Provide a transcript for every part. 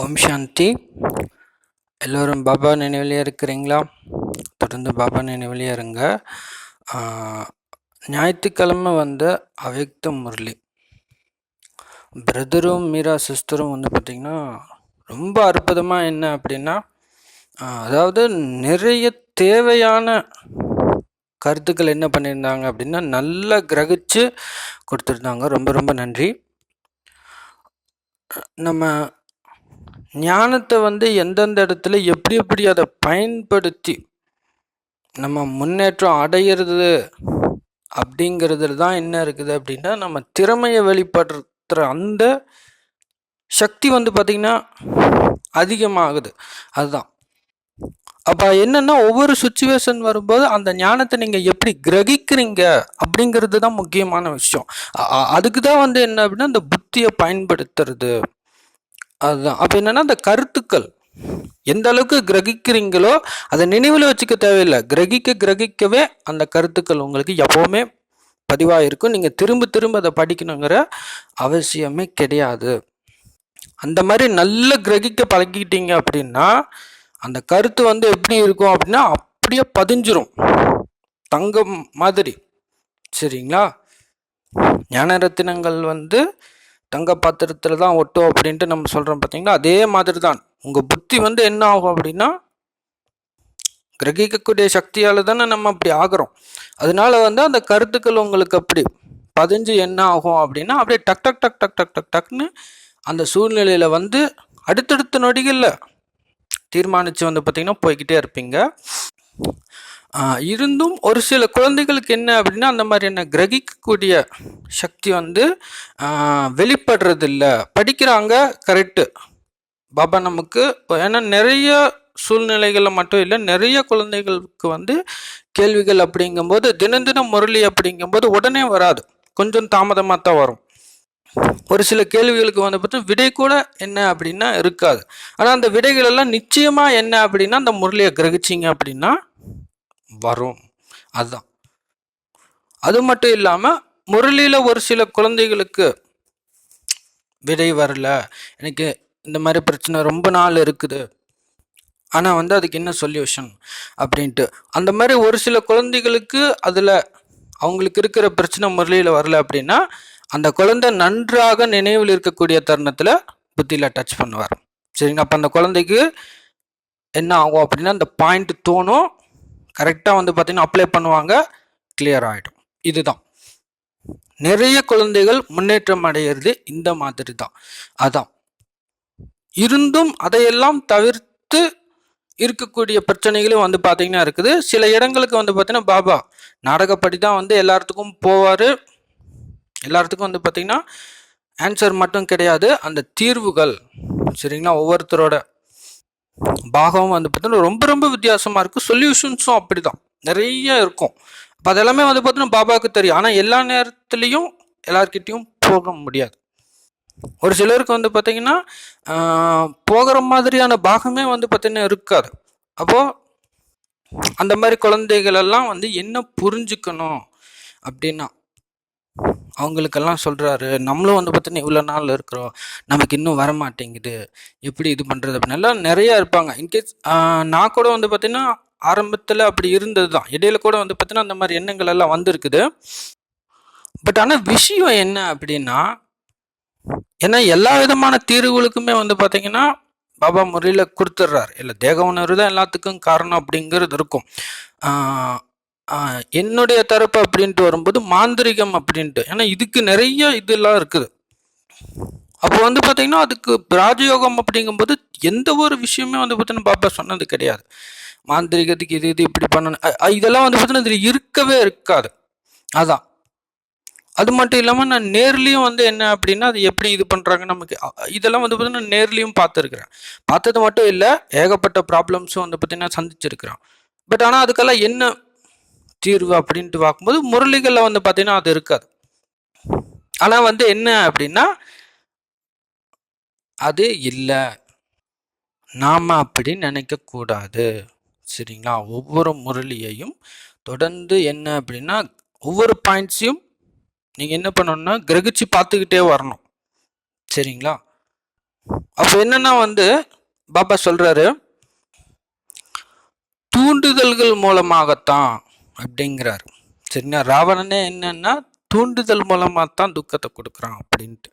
ஓம் சாந்தி. எல்லோரும் பாபா நினைவிலே இருக்கிறீங்களா? தொடர்ந்து பாபா நினைவிலே இருங்க. ஞாயிற்றுக்கிழமை வந்து அவ்யக்த முரளி. பிரதரும் மீரா சிஸ்டரும் வந்து பார்த்திங்கன்னா ரொம்ப அற்புதமாக என்ன அப்படின்னா அதாவது நிறைய தேவையான கருத்துக்கள் என்ன பண்ணியிருந்தாங்க அப்படின்னா நல்லா கிரகிச்சு கொடுத்துருந்தாங்க. ரொம்ப ரொம்ப நன்றி. நம்ம ஞானத்தை வந்து எந்தெந்த இடத்துல எப்படி எப்படி அதை பயன்படுத்தி நம்ம முன்னேற்றம் அடையிறது அப்படிங்கிறதுல தான் என்ன இருக்குது அப்படின்னா நம்ம திறமையை வெளிப்படுத்துகிற அந்த சக்தி வந்து பார்த்திங்கன்னா அதிகமாகுது. அதுதான். அப்போ என்னென்னா ஒவ்வொரு சுச்சுவேஷன் வரும்போது அந்த ஞானத்தை நீங்கள் எப்படி கிரகிக்கிறீங்க அப்படிங்கிறது தான் முக்கியமான விஷயம். அதுக்கு தான் வந்து என்ன அப்படின்னா அந்த புத்தியை பயன்படுத்துறது. அதுதான். அப்போ என்னென்னா அந்த கருத்துக்கள் எந்த அளவுக்கு கிரகிக்கிறீங்களோ அதை நினைவில் வச்சுக்க தேவையில்லை. கிரகிக்க கிரகிக்கவே அந்த கருத்துக்கள் உங்களுக்கு எப்போவுமே பதிவாக இருக்கும் நீங்கள் திரும்ப திரும்ப அதை படிக்கணுங்கிற அவசியமே கிடையாது. அந்த மாதிரி நல்ல கிரகிக்க பழகிக்கிட்டீங்க அப்படின்னா அந்த கருத்து வந்து எப்படி இருக்கும் அப்படின்னா அப்படியே பதிஞ்சிரும். தங்கம் மாதிரி. சரிங்களா? ஞான ரத்தினங்கள் வந்து தங்க பாத்திரத்தில் தான் ஒட்டும் அப்படின்ட்டு நம்ம சொல்கிறோம் பார்த்தீங்களா அதே மாதிரி தான் உங்கள் புத்தி வந்து என்ன ஆகும் அப்படின்னா கிரகிக்கக்கூடிய சக்தியால் தானே நம்ம அப்படி ஆகிறோம். அதனால வந்து அந்த கருத்துக்கள் உங்களுக்கு அப்படி பதிஞ்சு என்ன ஆகும் அப்படின்னா அப்படியே டக் டக் டக் டக் டக் டக் டக்னு அந்த சூழ்நிலையில் வந்து அடுத்தடுத்த நொடிகளில் தீர்மானித்து வந்து பார்த்திங்கன்னா போய்கிட்டே இருப்பீங்க. இருந்தும் ஒரு சில குழந்தைகளுக்கு என்ன அப்படின்னா அந்த மாதிரி என்ன கிரகிக்கக்கூடிய சக்தி வந்து ஆஹ் வெளிப்படுறதில்ல. படிக்கிறாங்க கரெக்டு பாபா நமக்கு ஏன்னா நிறைய சூழ்நிலைகளில் மட்டும் இல்லை நிறைய குழந்தைகளுக்கு வந்து கேள்விகள் அப்படிங்கும்போது தினம் தினம் முரளி அப்படிங்கும்போது உடனே வராது. கொஞ்சம் தாமதமாக தான் வரும். ஒரு சில கேள்விகளுக்கு வந்து பார்த்தா விடை கூட என்ன அப்படின்னா இருக்காது. ஆனால் அந்த விடைகள் எல்லாம் நிச்சயமாக என்ன அப்படின்னா அந்த முரளியை கிரகிச்சிங்க அப்படின்னா வரும். அதுதான். அது மட்டும் இல்லாமல் முரளியில் ஒரு சில குழந்தைகளுக்கு விடை வரல. எனக்கு இந்த மாதிரி பிரச்சனை ரொம்ப நாள் இருக்குது. ஆனால் வந்து அதுக்கு என்ன சொல்யூஷன் அப்படின்ட்டு. அந்த மாதிரி ஒரு சில குழந்தைகளுக்கு அதில் அவங்களுக்கு இருக்கிற பிரச்சனை முரளியில் வரல அப்படின்னா அந்த குழந்தை நன்றாக நினைவில் இருக்கக்கூடிய தருணத்தில் புத்தியில் டச் பண்ணுவார். சரிங்க அப்போ அந்த குழந்தைக்கு என்ன ஆகும் அப்படின்னா அந்த பாயிண்ட் தோணும். கரெக்டாக வந்து பார்த்திங்கன்னா அப்ளை பண்ணுவாங்க கிளியர் ஆகிடும் இதுதான். நிறைய குழந்தைகள் முன்னேற்றம் அடைகிறது இந்த மாதிரி தான். அதான். இருந்தும் அதையெல்லாம் தவிர்த்து இருக்கக்கூடிய பிரச்சனைகளும் வந்து பார்த்திங்கன்னா இருக்குது. சில இடங்களுக்கு வந்து பார்த்தீங்கன்னா பாபா நாடகப்படி தான் வந்து எல்லாத்துக்கும் போவார். எல்லாத்துக்கும் வந்து பார்த்திங்கன்னா ஆன்சர் மட்டும் கிடையாது. அந்த தீர்வுகள் சரிங்களா? ஒவ்வொருத்தரோட பாகம் வந்து பார்த்தீங்கன்னா ரொம்ப ரொம்ப வித்தியாசமாக இருக்குது சொல்யூஷன்ஸும் அப்படி தான் நிறைய இருக்கும். அப்போ அதெல்லாமே வந்து பார்த்தீங்கன்னா பாபாவுக்கு தெரியும். ஆனால் எல்லா நேரத்துலையும் எல்லார்கிட்டயும் போக முடியாது. ஒரு சிலருக்கு வந்து பார்த்தீங்கன்னா போகிற மாதிரியான பாகமே வந்து பார்த்தீங்கன்னா இருக்காது. அப்போது அந்த மாதிரி குழந்தைகள் எல்லாம் வந்து என்ன புரிஞ்சுக்கணும் அப்படின்னா அவங்களுக்கெல்லாம் சொல்கிறாரு நம்மளும் வந்து பார்த்தீங்கன்னா இவ்வளோ நாள் இருக்கிறோம். நமக்கு இன்னும் வர மாட்டேங்குது எப்படி இது பண்ணுறது அப்படின்னு. நிறையா இருப்பாங்க. இன்கேஸ் நான் கூட வந்து பார்த்தீங்கன்னா ஆரம்பத்தில் அப்படி இருந்தது தான் இடையில கூட வந்து பார்த்தீங்கன்னா அந்த மாதிரி எண்ணங்கள் எல்லாம் வந்திருக்குது. பட் ஆனால் விஷயம் என்ன அப்படின்னா ஏன்னா எல்லா விதமான தீர்வுகளுக்குமே வந்து பார்த்தீங்கன்னா பாபா முறையில் கொடுத்துட்றாரு இல்லை தேக உணர்வு தான் எல்லாத்துக்கும் காரணம் அப்படிங்கிறது இருக்கும். என்னுடைய தரப்பு அப்படின்ட்டு வரும்போது மாந்திரிகம் அப்படின்ட்டு. ஏன்னா இதுக்கு நிறைய இதெல்லாம் இருக்குது. அப்போ வந்து பார்த்தீங்கன்னா அதுக்கு ராஜயோகம் அப்படிங்கும்போது எந்த ஒரு விஷயமே வந்து பார்த்தீங்கன்னா பாபா சொன்னது கிடையாது. மாந்திரிகத்துக்கு இது இது இப்படி பண்ணணும். இதெல்லாம் வந்து பார்த்தீங்கன்னா இதில் இருக்கவே இருக்காது. அதான். அது மட்டும் இல்லாமல் நான் நேர்லேயும் வந்து என்ன அப்படின்னா அது எப்படி இது பண்ணுறாங்க நமக்கு இதெல்லாம் வந்து பார்த்தீங்கன்னா நேர்லேயும் பார்த்துருக்குறேன். பார்த்தது மட்டும் இல்லை ஏகப்பட்ட ப்ராப்ளம்ஸும் வந்து பார்த்தீங்கன்னா சந்திச்சிருக்கிறேன் பட் ஆனால் அதுக்கெல்லாம் என்ன தீர்வு அப்படின்ட்டு பார்க்கும்போது முரளிகளில் வந்து பார்த்தீங்கன்னா அது இருக்காது. ஆனால் வந்து என்ன அப்படின்னா அது இல்லை. நாம் அப்படி நினைக்கக்கூடாது. சரிங்களா? ஒவ்வொரு முரளியையும் தொடர்ந்து என்ன அப்படின்னா ஒவ்வொரு பாயிண்ட்ஸையும் நீங்கள் என்ன பண்ணணும்னா கிரகிச்சு பார்த்துக்கிட்டே வரணும். சரிங்களா? அப்போ என்னன்னா வந்து பாபா சொல்கிறாரு தூண்டுதல்கள் மூலமாகத்தான் அப்படிங்கிறாரு. சரிங்களா ராவணனே என்னன்னா தூண்டுதல் மூலமாக தான் துக்கத்தை கொடுக்குறான் அப்படின்ட்டு.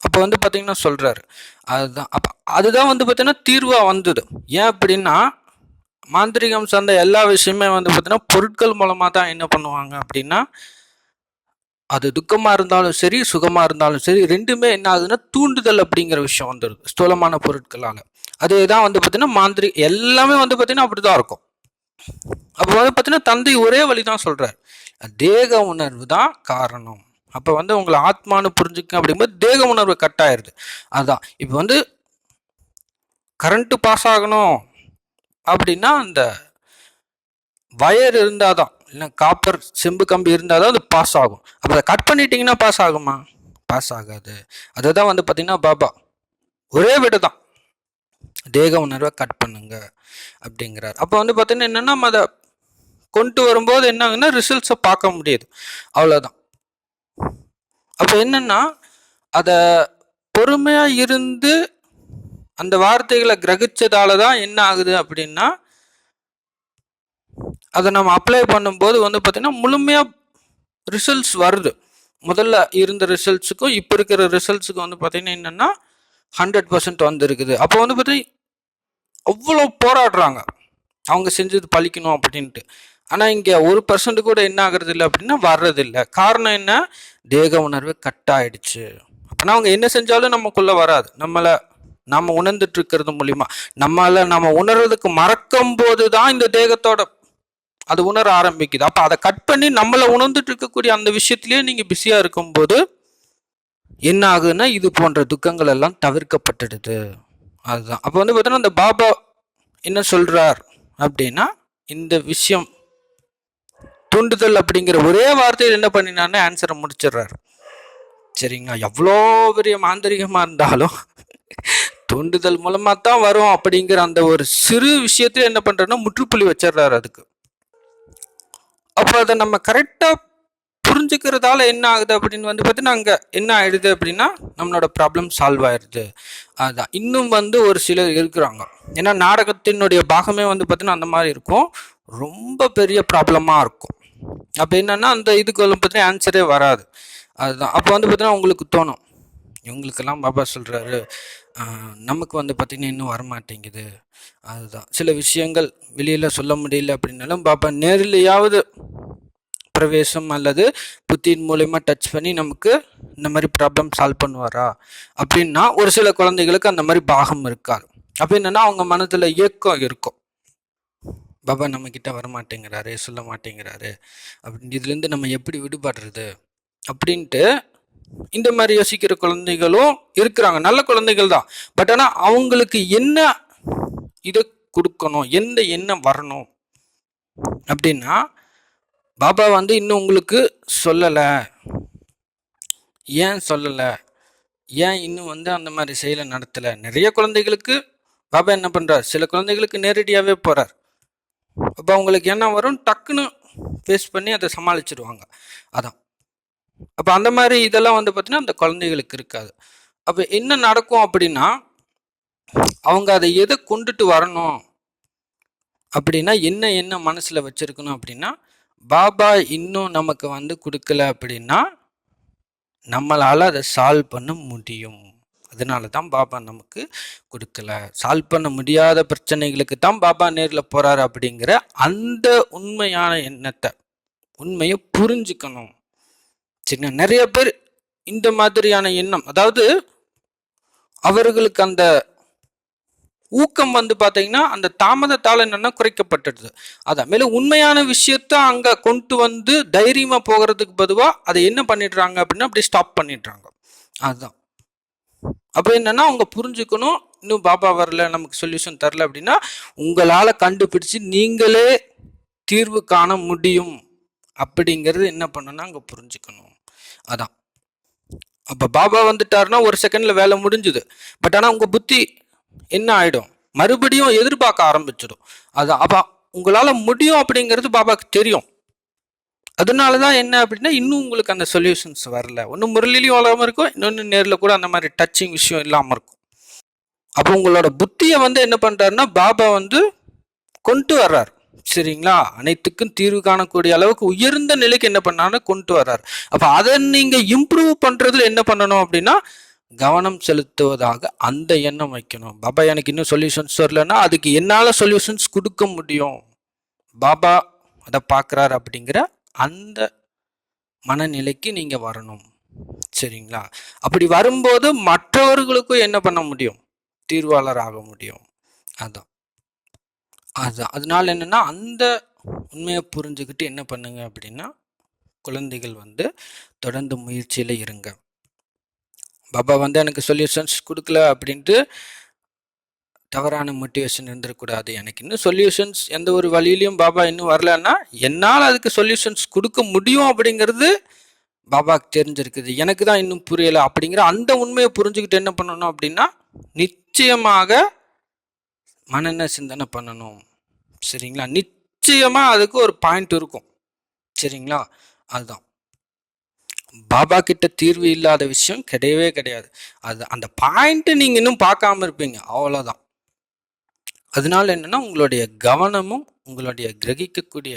அப்போ வந்து பார்த்தீங்கன்னா சொல்கிறாரு அதுதான் அப்போ அதுதான் வந்து பார்த்தீங்கன்னா தீர்வாக வந்தது. ஏன் அப்படின்னா மாந்திரிகம் சார்ந்த எல்லா விஷயமே வந்து பார்த்தீங்கன்னா பொருட்கள் மூலமாக தான் என்ன பண்ணுவாங்க அப்படின்னா அது துக்கமாக இருந்தாலும் சரி சுகமாக இருந்தாலும் சரி ரெண்டுமே என்ன ஆகுதுன்னா தூண்டுதல் அப்படிங்கிற விஷயம் வந்துடுது ஸ்தூலமான பொருட்களால். அதே தான் வந்து பார்த்தீங்கன்னா மாந்திரி எல்லாமே வந்து பார்த்தீங்கன்னா அப்படி தான் இருக்கும். அப்போ வந்து பார்த்தீங்கன்னா தந்தை ஒரே வழி தான் சொல்கிறார் தேக உணர்வு தான் காரணம். அப்போ வந்து உங்களை ஆத்மானு புரிஞ்சுக்க அப்படிங்கும்போது தேக உணர்வு கட் ஆயிருது. அதுதான் இப்போ வந்து கரண்ட்டு பாஸ் ஆகணும் அப்படின்னா அந்த வயர் இருந்தால் தான் இல்லை காப்பர் செம்பு கம்பி இருந்தால் தான் அது பாஸ் ஆகும். அப்போ அதை கட் பண்ணிட்டீங்கன்னா பாஸ் ஆகுமா? பாஸ் ஆகாது. அதுதான் வந்து பார்த்தீங்கன்னா பாபா. ஒரே விட தான் தேக உணர்வை கட் பண்ணுங்க அப்படிங்கிறார். அப்போ வந்து பார்த்தீங்கன்னா என்னென்னா அதை கொண்டு வரும்போது என்ன ரிசல்ட்ஸை பார்க்க முடியுது. அவ்வளோதான் அப்போ என்னென்னா அதை பொறுமையாக இருந்து அந்த வார்த்தைகளை கிரகிச்சதால தான் என்ன ஆகுது அப்படின்னா அதை நம்ம அப்ளை பண்ணும்போது வந்து பார்த்திங்கன்னா முழுமையாக ரிசல்ட்ஸ் வருது. முதல்ல இருந்த ரிசல்ட்ஸுக்கும் இப்போ இருக்கிற ரிசல்ட்ஸுக்கும் வந்து பார்த்திங்கன்னா என்னென்னா ஹண்ட்ரட் பர்சன்ட் வந்துருக்குது. அப்போ வந்து பார்த்தீங்கன்னா அவ்வளோ போராடுறாங்க. அவங்க செஞ்சது பழிக்கணும் அப்படின்ட்டு. ஆனால் இங்கே ஒரு பர்சன்ட் கூட என்ன ஆகுறது இல்லை அப்படின்னா வர்றதில்லை. காரணம் என்ன? தேக உணர்வு கட் ஆயிடுச்சு அப்படின்னா அவங்க என்ன செஞ்சாலும் நமக்குள்ளே வராது. நம்மளை நம்ம உணர்ந்துட்டு இருக்கிறது மூலிமா நம்மளை நம்ம உணர்றதுக்கு மறக்கும் போது தான் இந்த தேகத்தோட அது உணர ஆரம்பிக்குது. அப்போ அதை கட் பண்ணி நம்மளை உணர்ந்துட்டு இருக்கக்கூடிய அந்த விஷயத்திலேயே நீங்கள் பிஸியாக இருக்கும்போது என்ன ஆகுதுன்னா இது போன்ற துக்கங்கள் எல்லாம் தவிர்க்கப்பட்டுடுது. அதுதான். அப்போ வந்து பார்த்தோன்னா அந்த பாபா என்ன சொல்கிறார் அப்படின்னா இந்த விஷயம் தூண்டுதல் அப்படிங்கிற ஒரே வார்த்தையில் என்ன பண்ணினான்னு ஆன்சரை முடிச்சிடுறாரு. சரிங்களா? எவ்வளோ பெரிய மாந்திரிகமாக இருந்தாலும் தூண்டுதல் மூலமாக தான் வரும் அப்படிங்கிற அந்த ஒரு சிறு விஷயத்துல என்ன பண்ணுறேன்னா முற்றுப்புள்ளி வச்சிடுறாரு அதுக்கு. அப்போ அதை நம்ம கரெக்டாக புரிஞ்சுக்கிறதால என்ன ஆகுது அப்படின்னு வந்து பார்த்தீங்கன்னா அங்கே என்ன ஆயிடுது அப்படின்னா நம்மளோட ப்ராப்ளம் சால்வ் ஆயிடுது அதுதான் இன்னும் வந்து ஒரு சிலர் இருக்கிறாங்க. ஏன்னா நாடகத்தினுடைய பாகமே வந்து பார்த்தீங்கன்னா அந்த மாதிரி இருக்கும். ரொம்ப பெரிய ப்ராப்ளமாக இருக்கும். அப்போ என்னன்னா அந்த இதுக்கு வந்து பார்த்தீங்கன்னா ஆன்சரே வராது. அதுதான். அப்போ வந்து பார்த்தீங்கன்னா உங்களுக்கு தோணும். இவங்களுக்கெல்லாம் பாபா சொல்கிறாரு நமக்கு வந்து பார்த்திங்கன்னா இன்னும் வரமாட்டேங்குது. அதுதான். சில விஷயங்கள் வெளியில் சொல்ல முடியல அப்படின்னாலும் பாபா நேரிலையாவது பிரவேசம் அல்லது புத்தியின் மூலயமா டச் பண்ணி நமக்கு இந்த மாதிரி ப்ராப்ளம் சால்வ் பண்ணுவாரா? அப்படின்னா ஒரு சில குழந்தைகளுக்கு அந்த மாதிரி பாகம் இருக்காது. அப்போ என்னன்னா அவங்க மனதில் இயக்கம் இருக்கும். பாபா நம்ம கிட்ட வரமாட்டேங்கிறாரு சொல்ல மாட்டேங்கிறாரு அப்படின்னு இதுலேருந்து நம்ம எப்படி விடுபடுறது? அப்படின்ட்டு இந்த மாதிரி யோசிக்கிற குழந்தைகளும் இருக்கிறாங்க. நல்ல குழந்தைகள் தான். பட் ஆனால் அவங்களுக்கு என்ன இதை கொடுக்கணும்? எந்த எண்ணம் வரணும்? அப்படின்னா பாபா வந்து இன்னும் உங்களுக்கு சொல்லலை. ஏன் சொல்லலை? ஏன் இன்னும் வந்து அந்த மாதிரி செயலை நடத்தலை? நிறைய குழந்தைகளுக்கு பாபா என்ன பண்ணுறார் சில குழந்தைகளுக்கு நேரடியாகவே போகிறார் அப்போ அவங்களுக்கு என்ன வரும்? டக்குன்னு ஃபேஸ் பண்ணி அதை சமாளிச்சிடுவாங்க அதான். அப்போ அந்த மாதிரி இதெல்லாம் வந்து பார்த்திங்கன்னா அந்த குழந்தைகளுக்கு இருக்காது. அப்போ என்ன நடக்கும் அப்படின்னா அவங்க அதை எதை கொண்டுட்டு வரணும் அப்படின்னா என்ன என்ன மனசில் வச்சுருக்கணும் அப்படின்னா பாபா இன்னும் நமக்கு வந்து கொடுக்கல அப்படின்னா நம்மளால் அதை சால்வ் பண்ண முடியும். அதனால தான் பாபா நமக்கு கொடுக்கல. சால்வ் பண்ண முடியாத பிரச்சனைகளுக்கு தான் பாபா நேரில் போகிறார் அப்படிங்கிற அந்த உண்மையான எண்ணத்தை உண்மையை புரிஞ்சுக்கணும். சரிங்களா நிறைய பேர் இந்த மாதிரியான எண்ணம் அதாவது அவர்களுக்கு அந்த ஊக்கம் வந்து பார்த்தீங்கன்னா அந்த தாமதத்தால் என்னென்னா குறைக்கப்பட்டுடுது. அதான் மேலும் உண்மையான விஷயத்த அங்கே கொண்டு வந்து தைரியமாக போகிறதுக்கு பொதுவாக அதை என்ன பண்ணிடுறாங்க அப்படின்னா அப்படி ஸ்டாப் பண்ணிடுறாங்க. அதுதான் அப்போ என்னன்னா அவங்க புரிஞ்சுக்கணும். இன்னும் பாபா வரல நமக்கு சொல்யூஷன் தரல அப்படின்னா உங்களால் கண்டுபிடிச்சு நீங்களே தீர்வு காண முடியும். அப்படிங்கிறது என்ன பண்ணணும்னா அங்கே புரிஞ்சுக்கணும். அதான். அப்போ பாபா வந்துட்டாருன்னா ஒரு செகண்டில் வேலை முடிஞ்சுது. பட் ஆனால் உங்கள் புத்தி என்ன ஆகிடும் மறுபடியும் எதிர்பார்க்க ஆரம்பிச்சிடும். அதான் அப்போ உங்களால் முடியும் அப்படிங்கிறது பாபாவுக்கு தெரியும். அதனால தான் என்ன அப்படின்னா இன்னும் உங்களுக்கு அந்த சொல்யூஷன்ஸ் வரல. ஒன்று முரளிலையும் வராமல் இருக்கும் இன்னொன்று நேரில் கூட அந்த மாதிரி டச்சிங் விஷயம் இல்லாமல் இருக்கும். அப்போ உங்களோட புத்தியை வந்து என்ன பண்ணுறாருன்னா பாபா வந்து கொண்டு வர்றார். சரிங்களா? அனைத்துக்கும் தீர்வு காணக்கூடிய அளவுக்கு உயர்ந்த நிலைக்கு என்ன பண்ணாருன்னா கொண்டு வர்றார். அப்போ அதை நீங்கள் இம்ப்ரூவ் பண்ணுறதுல என்ன பண்ணணும் அப்படின்னா கவனம் செலுத்துவதாக அந்த எண்ணம் வைக்கணும். பாபா எனக்கு இன்னும் சொல்யூஷன்ஸ் வரலன்னா அதுக்கு என்னால் சொல்யூஷன்ஸ் கொடுக்க முடியும். பாபா அதை பார்க்குறாரு அப்படிங்கிற அந்த மனநிலைக்கு நீங்கள் வரணும். சரிங்களா? அப்படி வரும்போது மற்றவர்களுக்கும் என்ன பண்ண முடியும்? தீர்வாளர் ஆக முடியும். அதான். அதுதான் அதனால என்னன்னா அந்த உண்மையை புரிஞ்சுக்கிட்டு என்ன பண்ணுங்க அப்படின்னா குழந்தைகள் வந்து தொடர்ந்து முயற்சியில் இருங்க. பாபா வந்து எனக்கு சொல்யூஷன்ஸ் கொடுக்கல அப்படின்ட்டு தவறான மோட்டிவேஷன் இருந்துடக்கூடாது எனக்கு இன்னும் சொல்யூஷன்ஸ் எந்த ஒரு வழியிலையும் பாபா இன்னும் வரலன்னா என்னால் அதுக்கு சொல்யூஷன்ஸ் கொடுக்க முடியும் அப்படிங்கிறது பாபாவுக்கு தெரிஞ்சிருக்குது. எனக்கு தான் இன்னும் புரியலை அப்படிங்கிற அந்த உண்மையை புரிஞ்சுக்கிட்டு என்ன பண்ணணும் அப்படின்னா நிச்சயமாக மனநல சிந்தனை பண்ணணும். சரிங்களா? நிச்சயமாக அதுக்கு ஒரு பாயிண்ட் இருக்கும். சரிங்களா? அதுதான். பாபா கிட்ட தீர்வு இல்லாத விஷயம் கிடையவே கிடையாது. அது அந்த பாயிண்ட்டு நீங்கள் இன்னும் பார்க்காம இருப்பீங்க. அவ்வளோதான் அதனால என்னன்னா உங்களுடைய கவனமும் உங்களுடைய கிரகிக்கக்கூடிய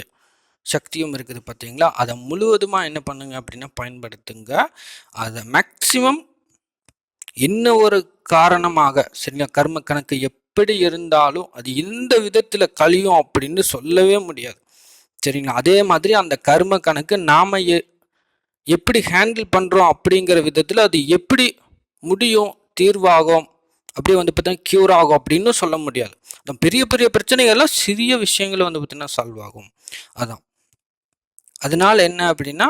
சக்தியும் இருக்குது பார்த்தீங்களா அதை முழுவதுமாக என்ன பண்ணுங்க அப்படின்னா பயன்படுத்துங்க. அதை மேக்சிமம் என்ன ஒரு காரணமாக சரிங்களா? கர்ம கணக்கு எப்படி இருந்தாலும் அது எந்த விதத்தில் கழியும் அப்படின்னு சொல்லவே முடியாது. சரிங்களா? அதே மாதிரி அந்த கர்ம கணக்கு நாம் எ எப்படி ஹேண்டில் பண்ணுறோம் அப்படிங்கிற விதத்தில் அது எப்படி முடியும் தீர்வாகும் அப்படியே வந்து பார்த்தீங்கன்னா க்யூர் ஆகும் அப்படின்னு சொல்ல முடியாது. அதான் பெரிய பெரிய பிரச்சனைகள்லாம் சிறிய விஷயங்கள் வந்து பார்த்தீங்கன்னா சால்வ் ஆகும். அதான். அதனால் என்ன அப்படின்னா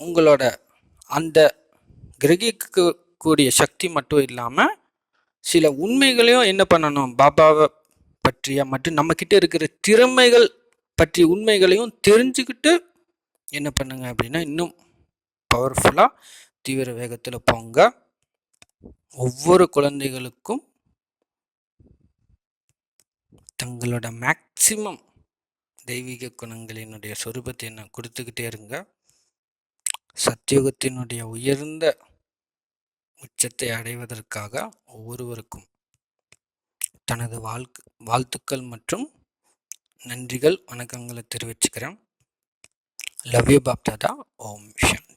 உங்களோட அந்த கிரகிக்கக்கூடிய சக்தி மட்டும் இல்லாமல் சில உண்மைகளையும் என்ன பண்ணணும்? பாபாவை பற்றிய மற்றும் நம்மக்கிட்ட இருக்கிற திறமைகள் பற்றிய உண்மைகளையும் தெரிஞ்சுக்கிட்டு என்ன பண்ணுங்க அப்படின்னா இன்னும் பவர்ஃபுல்லாக தீவிர வேகத்தில் போங்க. ஒவ்வொரு குழந்தைகளுக்கும் தங்களோட மேக்சிமம் தெய்வீக குணங்களினுடைய சொரூபத்தை நான் கொடுத்துக்கிட்டே இருங்க. சத்தியுகத்தினுடைய உயர்ந்த உச்சத்தை அடைவதற்காக ஒவ்வொருவருக்கும் தனது வாழ்க்கு வாழ்த்துக்கள் மற்றும் நன்றிகள் வணக்கங்களை தெரிவிச்சுக்கிறேன். Love you BapDada Om vision